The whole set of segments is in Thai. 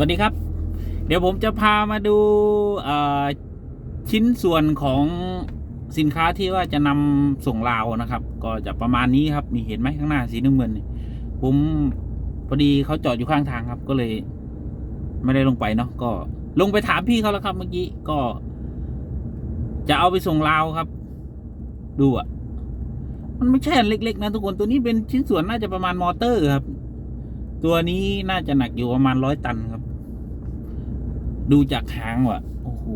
วัสดีครับ เดี๋ยวผมจะพามาดูชิ้นส่วนของสินค้าที่ว่าจะนำส่งลาวนะครับ ก็จะประมาณนี้ครับนี่เห็นไหมข้างหน้าสีน้ำเงินผมพอดีเขาจอดอยู่ข้างทางครับ ก็เลย ไม่ได้ลงไปเนาะก็ลงไปถามพี่เขาแล้วครับเมื่อกี้ก็ จะเอาไปส่งลาวครับ ดูอะมันไม่ใช่เล็ก ๆ นะทุกคนตัวนี้เป็นชิ้นส่วนน่าจะประมาณมอเตอร์ครับ ตัวนี้น่าจะหนักอยู่ประมาณร้อยตันครับ ดูจากหางว่ะ โอ้โห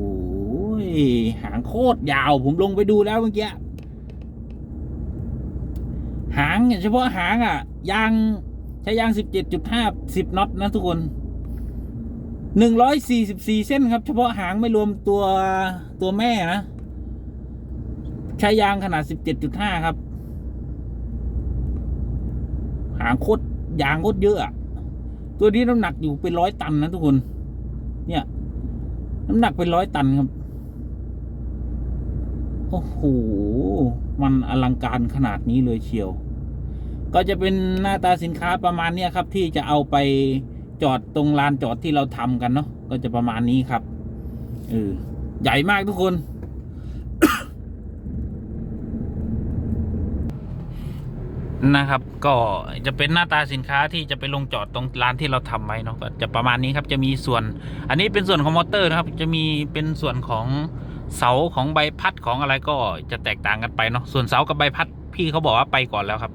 หางโคตรยาว ผมลงไปดูแล้วเมื่อกี้ หางเนี่ยเฉพาะหางอะ ยางใช้ยางสิบเจ็ดจุดห้าสิบน็อตนะทุกคนหนึ่งร้อยสี่สิบสี่เส้นครับ เฉพาะหางไม่รวมตัวตัวแม่นะ ใช้ยางขนาดสิบเจ็ดจุดห้าครับ หางโคตร ยางโคตรเยอะตัวนี้น้ำหนักอยู่เป็นร้อยตันนะทุกคน เนี่ย น้ำหนักเป็นร้อยตันครับ โอ้โห มันอลังการขนาดนี้เลยเชียว ก็จะเป็นหน้าตาสินค้าประมาณเนี้ยครับ ที่จะเอาไปจอดตรงลานจอดที่เราทำกันเนาะ ก็จะประมาณนี้ครับ เออ ใหญ่มากทุกคน นะครับ ก็จะเป็นหน้าตาสินค้าที่จะไปลงจอดตรงร้านที่เราทำไว้เนาะก็จะประมาณนี้ครับจะมีส่วน อันนี้เป็นส่วนของมอเตอร์นะครับ จะมีเป็นส่วนของเสาของใบพัดของอะไรก็จะแตกต่างกันไปเนาะส่วนเสากับใบพัดพี่เขาบอกว่าไปก่อนแล้วครับ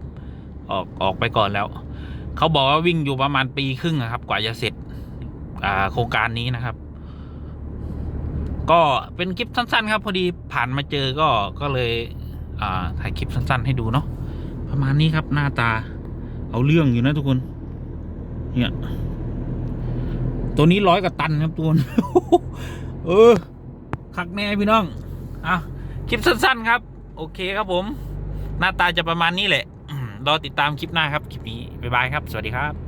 ออกออกไปก่อนแล้ว เขาบอกว่าวิ่งอยู่ประมาณปีครึ่งครับ กว่าจะเสร็จโครงการนี้นะครับ ก็เป็นคลิปสั้น ๆ ครับ พอดีผ่านมาเจอก็ก็เลยถ่ายคลิปสั้น ๆ ให้ดูเนาะ ประมาณนี้ครับหน้าตา เอาเรื่องอยู่นะทุกคน เนี่ย ตัวนี้ร้อยกับตันครับตัวเออคักแน่พี่น้องอะคลิปสั้น ๆ ครับ โอเคครับผม หน้าตาจะประมาณนี้แหละรอติดตามคลิปหน้าครับ คลิปนี้ บ๊ายบายครับ สวัสดีครับ